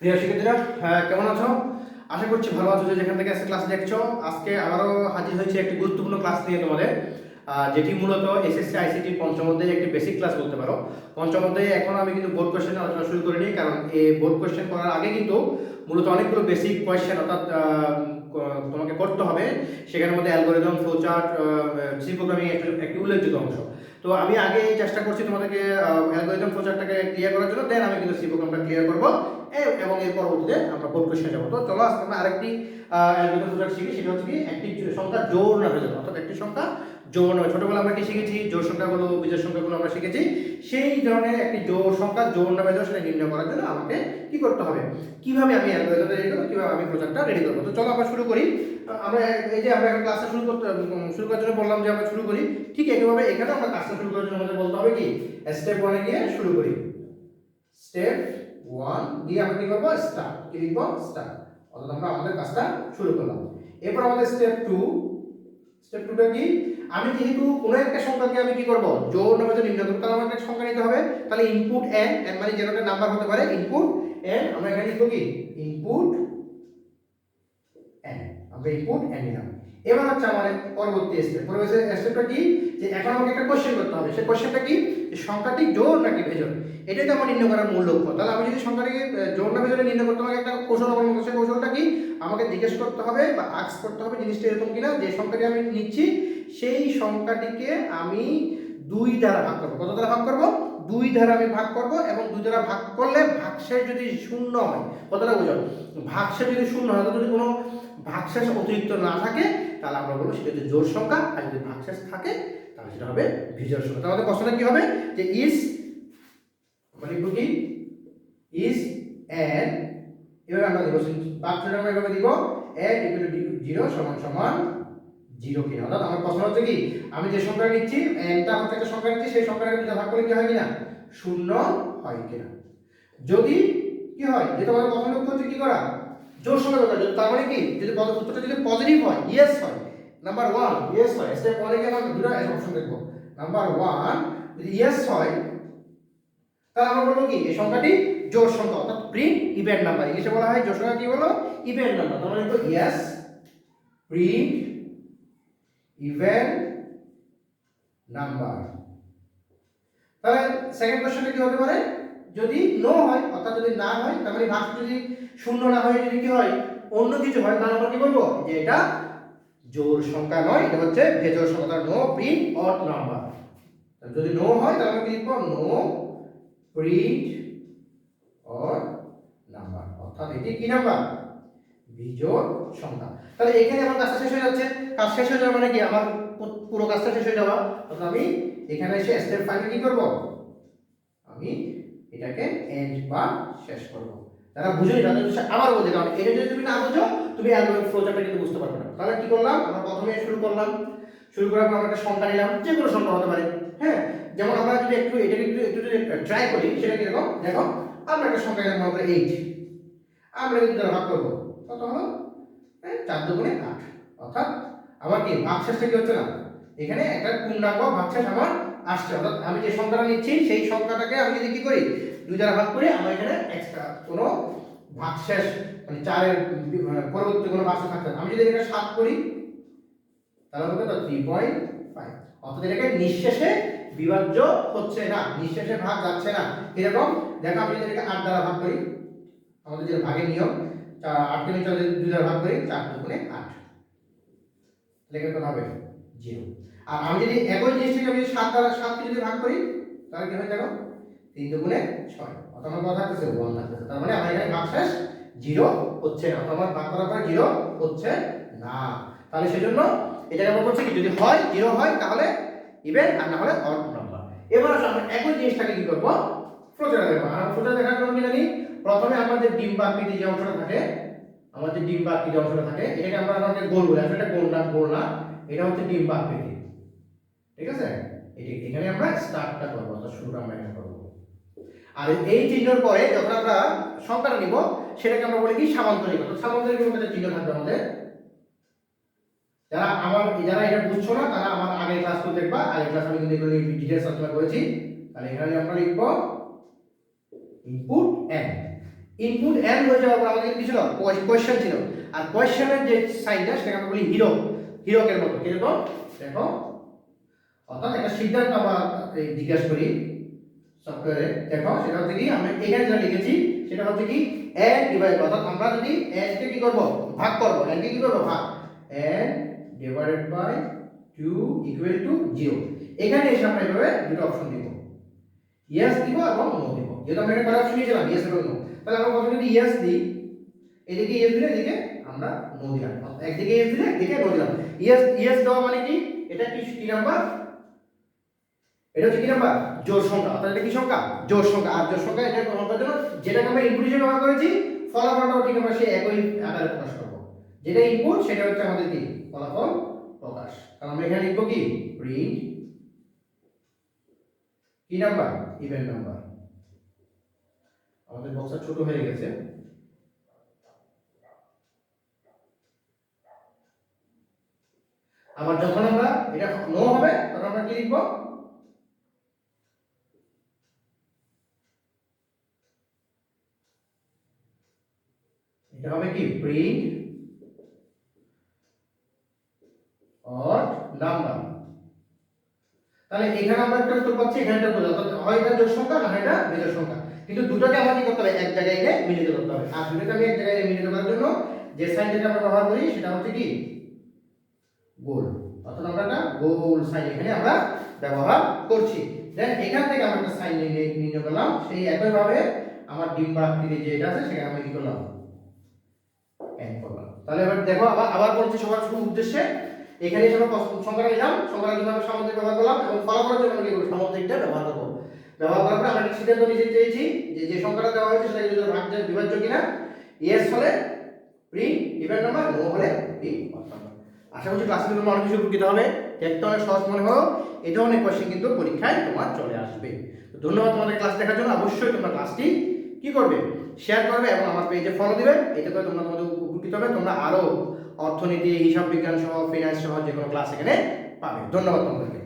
প্রিয় শিক্ষার্থীরা হ্যাঁ, কেমন আছো? আশা করছি ভালো আছো যে যেখান থেকে আজকে ক্লাস দেখছ। আজকে আবারও হাজির হয়েছে একটি গুরুত্বপূর্ণ ক্লাস নিয়ে তোমাদের যেটি মূলত এসএসসি আইসিটি পঞ্চম অধ্যায়ে একটি বেসিক ক্লাস বলতে পারো। পঞ্চম অধ্যায়ে এখন আমি কিন্তু বোর্ড কোয়েশ্চেন আলোচনা শুরু করিনি কারণ এই বোর্ড কোয়েশ্চেন করার আগে কিন্তু মূলত অনেকগুলো বেসিক কোয়েশ্চেন অর্থাৎ তোমাকে করতে হবে। সেখানের মধ্যে অ্যালগোরিদম ফ্লোচার্ট সি প্রোগ্রামিং একটি উল্লেখযোগ্য অংশ। তো আমি আগে এই চেষ্টা করছি তোমাদেরকে অ্যালগোরিদম প্রচারটাকে ক্লিয়ার করার জন্য দেন আমি কিন্তু সি প্রোগ্রামটা ক্লিয়ার করব। এবং এর পরবর্তীতে আমরা বোর্ড কোশ্চেন যাব। তো চলো আজকে আমরা আরেকটি অ্যালগোরিদম প্রচার শিখি, সেটা হচ্ছে কি, একটি সংখ্যা জোর না হয়ে যাবে, অর্থাৎ একটি সংখ্যা জোর নয়। ছোটবেলা আমরা কি শিখেছি? জোর সংখ্যাগুলো, বিজোড় সংখ্যাগুলো আমরা শিখেছি। সেই ধরনের একটি জোর সংখ্যা জোর না ভেজল সেটা নির্ণয় করার জন্য আমাকে কি করতে হবে? কীভাবে আমি অ্যালগোরিদমটা রেডি করব? কীভাবে আমি প্রজেক্টটা রেডি করব? তো চলো আমরা শুরু করি। আমরা এই যে আমরা ক্লাসটা শুরু করতে শুরু করার জন্য বললাম যে আমরা শুরু করি। ঠিক একইভাবে এখানে আমরা কাজটা শুরু করার জন্য আমাদের বলতে হবে কি? স্টেপ ওয়ানে গিয়ে শুরু করি। স্টেপ ওয়ান দিয়ে আমরা কি করব? স্টার্ট কি লিখব? স্টার্ট অর্থাৎ আমরা আমাদের কাজটা শুরু করলাম। এরপর আমাদের স্টেপ টু স্টেপ টুটা কি? আমি যেহেতু কোনো একটা সংখ্যাকে আমি কি করব? জোর নামে নির্ণয় করব, তাহলে আমার একটা সংখ্যা নিতে হবে। তাহলে ইনপুট এন এন মানে একটা নাম্বার হতে পারে ইনপুট এন আমরা এখানে লিখব কি? ইনপুট এন আমরা ইনপুট এন নিলাম। এবার হচ্ছে আমাদের পরবর্তী স্টেপ পরবর্তী স্টেপটা কি? যে এখন আমাকে একটা কোশ্চেন করতে হবে। সেই কোশ্চেনটা কি? সংখ্যাটি জোর নাকি ভেজল এটাই তো আমার নির্ণয় করার মূল লক্ষ্য। তাহলে আমি যদি সংখ্যাটিকে জোর না ভেজলে নির্ণয় করতে আমাকে একটা কৌশল অবলম্বন সেই কৌশলটা কি? আমাকে জিজ্ঞেস করতে হবে বা আক্স করতে হবে জিনিসটা এরকম কিনা, যে সংখ্যাটি আমি নিচ্ছি, সেই সংখ্যাটিকে আমি দুই দ্বারা ভাগ করব। কত দ্বারা ভাগ করব? দুই দ্বারা আমি ভাগ করব এবং দুই দ্বারা ভাগ করলে ভাগশেষ যদি শূন্য হয়, কতটা বোঝো? ভাগশেষ যদি শূন্য হয় যদি কোনো ভাগশেষ অতিরিক্ত না থাকে তাহলে আমরা বলব সেটা হচ্ছে জোর সংখ্যা, আর যদি ভাগশেষ থাকে, তাহলে সেটা হবে বিজোড় সংখ্যা। তাহলে আমাদের প্রশ্নটা কি হবে? যে মানে লিখব কি? ইস এন এবার আমরা দেবো ভাগশেষ আমরা এভাবে দিব? এন ইকুয়াল টু জিরো সমান সমান জিরো কিনা। অর্থাৎ আমার প্রশ্ন হচ্ছে কি, আমি যে সংখ্যা নিচ্ছি এনটা হচ্ছে একটা সংখ্যা নিচ্ছি, সেই সংখ্যাটাকে যদি ভাগ করে কি হয় কিনা? শূন্য হয় কিনা। যদি কি হয় যেটা আমাদের প্রথম লক্ষ্য হচ্ছে কি করা? জোর সংখ্যা দরকার তার মানে কি? যদি উত্তরটা যদি পজিটিভ হয় ইয়েস হয় নাম্বার ওয়ান ইয়েস হয় স্টেপ ওয়ানে গিয়ে আমরা দুটো অপশন দেখব। নাম্বার ওয়ান যদি ইয়েস হয়, তাহলে আমরা বলব কি? এই সংখ্যাটি জোর সংখ্যা, অর্থাৎ প্রিন্ট ইভেন্ট নাম্বার ইংলিশে বলা হয় জোর সংখ্যা কি বলো? ইভেন্ট নাম্বার তার মানে ইয়েস প্রিন্ট ইভেন্ট নাম্বার তাহলে সেকেন্ড কোশ্চেনটা কি হতে পারে? যদি নো হয়, অর্থাৎ যদি না হয়, তার মানে ভাগ যদি শূন্য না হয়, যদি কি হয়, অন্য কিছু হয়, তাহলে আমরা কি বলব? যে এটা জোর সংখ্যা নয়, এটা হচ্ছে ভেজোর সংখ্যা নো প্রিন্ট অড নাম্বার যদি নো হয়, তাহলে আমরা কি লিখব? নো প্রিন্ট অর নাম্বার অর্থাৎ এটি কি নাম্বার বিজোড় সংখ্যা। তাহলে এখানে আমার কাজটা শেষ হয়ে যাচ্ছে। কাজ শেষ হয়ে যাওয়া মানে কি? আমার পুরো কাজটা শেষ হয়ে যাওয়া। অর্থাৎ আমি এখানে এসে স্টেপ ফাইভে কি করব? আমি এটাকে এন্ড বা শেষ করব। যারা বুঝেনি, তাদের হচ্ছে আবার বলতে কারণ এটা যদি তুমি না বুঝো, তুমি অ্যালগোরিদম ফ্লোচারটা কিন্তু বুঝতে পারবে না। তাহলে কি করলাম? আমরা প্রথমে শুরু করলাম। শুরু করার পর আমরা একটা সংখ্যা নিলাম, যে কোনো সংখ্যা হতে পারে। হ্যাঁ? যেমন আমরা যদি একটু এটা একটু একটু যদি ট্রাই করি, সেটা কি দেখো? দেখো, আমরা একটা সংখ্যা নিলাম আমরা এইট আমরা কিন্তু ভাগ করব। কত হলো? চার দুগুণে আট। অর্থাৎ আমার কি? ভাগশেষটা কি হচ্ছে না? এখানে একটা পূর্ণাঙ্গ ভাগশেষ আমার আসছে। অর্থাৎ আমি যে সংখ্যাটা নিচ্ছি, সেই সংখ্যাটাকে আমি যদি কি করি, দুই দ্বারা ভাগ করি আমার এখানে এক্সট্রা কোনো ভাগশেষ মানে চারের বি- পরবর্তী কোনো ভাগশেষ থাকছে আমি যদি এটা সাত করি, তাহলে হবে তো থ্রি পয়েন্ট ফাইভ অর্থাৎ এটাকে নিঃশেষে বিভাজ্য হচ্ছে না, নিঃশেষে ভাগ যাচ্ছে না। এরকম, দেখো আমি যদি আট দ্বারা ভাগ করি, আমাদের যে ভাগের নিয়ম আটকে নিচে দুই দ্বারা ভাগ করি, চার দুগুণে আট। লেখা কত হবে? জিরো আর আমি যদি একই জিনিসটাকে আমি সাত দ্বারা সাতকে যদি ভাগ করি, তাহলে কি হয় দেখো তিন দুগুণে ছয়। অর্থাৎ আমার কথা থাকতেছে ওয়ান থাকতেছে তার মানে আমার এখানে ভাগশেষ জিরো হচ্ছে না। আমার ভাগ করার পর জিরো হচ্ছে না। তাহলে সেজন্য এটাকে আমরা বলছি কি? যদি হয় জিরো হয়, তাহলে ইভেন আর না হলে অড নাম্বার এবার আসলে আমরা একই জিনিসটাকে কি করব? ফ্লোচারে দেখব। আর ফ্লোচার দেখার জন্য কি জানি? প্রথমে আমাদের ডিম আকৃতি যে অংশটা থাকে, আমাদের ডিম বা আকৃতি অংশটা থাকে, এটাকে আমরা আমাদের গোল বলি। আসলে এটা গোল না গোল না। এটা হচ্ছে ডিম আকৃতি ঠিক আছে? এখানে আমরা স্টার্টটা করব, অর্থাৎ শুরুটা আমরা এখানে করব। আর এই চিহ্নের পরে যখন আমরা সংখ্যাটা নিব, সেটাকে আমরা বলি কি? সামান্তরিক। অর্থাৎ সামান্তরিক একটা চিহ্ন থাকবে আমাদের। যারা আমার, যারা এটা বুঝছ না, তারা আমার আগের ক্লাসগুলো দেখবা। আগের ক্লাস আমি কিন্তু এগুলো ডিটেলস আলোচনা করেছি। তাহলে এখানে আমরা লিখব ইনপুট এন ইনপুট এন হয়ে যাওয়ার পর আমাদের কি ছিল? কোয়েশ্চেন ছিল। আর কোয়েশ্চেনের যে সাইনটা সেটাকে আমরা বলি হিরো হিরকের মতো। কীরকম দেখো। অর্থাৎ একটা সিদ্ধান্ত আমরা জিজ্ঞাসা করি সফটওয়্যারে দেখো, সেটা হচ্ছে কি, আমরা এখানে যেটা লিখেছি, সেটা হচ্ছে কি এন ডিভাইড অর্থাৎ আমরা যদি এন কে কি করব? ভাগ করব। এন কে করব? ভাগ। N divided by 2 equal to 0 এখানে এসে আমরা এভাবে দুটো অপশন দিব। ইয়েস দিব এবং নো দিব। যেহেতু আমরা কটা অপশন নিয়েছিলাম ইয়েস এবং নো তাহলে আমরা প্রথমে যদি ইয়েস দিই, এদিকে ইয়েস দিলে, এদিকে আমরা নো দিলাম। একদিকে ইয়েস দিলে একদিকে নো দিলাম। ইয়েস ইয়েস দেওয়া মানে কি? এটা কি নাম্বার এটা হচ্ছে কি নাম্বার? জোর সংখ্যা। অর্থাৎ এটা কি সংখ্যা? জোর সংখ্যা। আর জোর সংখ্যা এটা করার জন্য যেটাকে আমরা ইনপুট হিসেবে ব্যবহার করেছি, ফলাফলটাও ঠিক আমরা সেই একই আকারে প্রকাশ করব। যেটা ইনপুট সেটা হচ্ছে আমাদের কি? ফলাফল প্রকাশ। তাহলে আমরা এখানে লিখব কি? প্রিন্ট কি নাম্বার? ইভেন্ট নাম্বার আমাদের বক্সটা ছোট হয়ে গেছে। আবার যখন আমরা এটা নো হবে, তখন আমরা কি লিখব? হবে কি প্রিন্ট তাহলে এখানে আমরা একটা উত্তর পাচ্ছি, এখানে একটা উত্তর অর্থাৎ হয় এটা জোড় সংখ্যা, না এটা বিজোড় সংখ্যা। কিন্তু দুটোকে আমাকে করতে হবে? এক জায়গায় এনে মিলিত করতে হবে। আর দুটোকে এক জায়গায় মিলিত করার জন্য যে সাইনটাকে আমরা ব্যবহার করি, সেটা হচ্ছে কি? গোল। অর্থাৎ আমরা একটা গোল সাইন এখানে আমরা ব্যবহার করছি। দেন এখান থেকে আমরা একটা সাইন নিয়ে নিয়ে গেলাম। সেই একইভাবে আমার ডিম্বা আকৃতি যেটা আছে, সেখানে আমি কি করলাম? তাহলে এবার দেখো, আবার আবার বলছি সবার শুভ উদ্দেশ্যে। এখানে এসে আমরা সংখ্যাটা নিলাম। সামুদ্রিক ব্যবহার করলাম এবং ফলাফলের জন্য কি করব? ব্যবহার করব। ব্যবহার করার পরে আমরা একটা সিদ্ধান্ত নিতে চেয়েছি যে যে সংখ্যাটা দেওয়া হয়েছে সেটা যদি ভাগ যায় বিভাজ্য কিনা। ইয়েস হলে ইভেন্ট নাম্বার হলে প্রিন্ট আশা করছি ক্লাসে তোমার অনেক কিছু উপকৃত হবে। দেখতে অনেক সহজ মনে হলো। এই ধরনের কোয়েশ্চেন কিন্তু পরীক্ষায় তোমার চলে আসবে। ধন্যবাদ তোমাদের ক্লাস দেখার জন্য। অবশ্যই তোমরা ক্লাসটি কি করবে? শেয়ার করবে এবং আমার পেজে ফলো দিবে। এটা করে তোমরা তোমাদের উপকৃত হবে। তোমরা আরও অর্থনীতি, হিসাব বিজ্ঞান সহ ফিনান্স সহ যে কোনো ক্লাস এখানে পাবে। ধন্যবাদ তোমাদেরকে।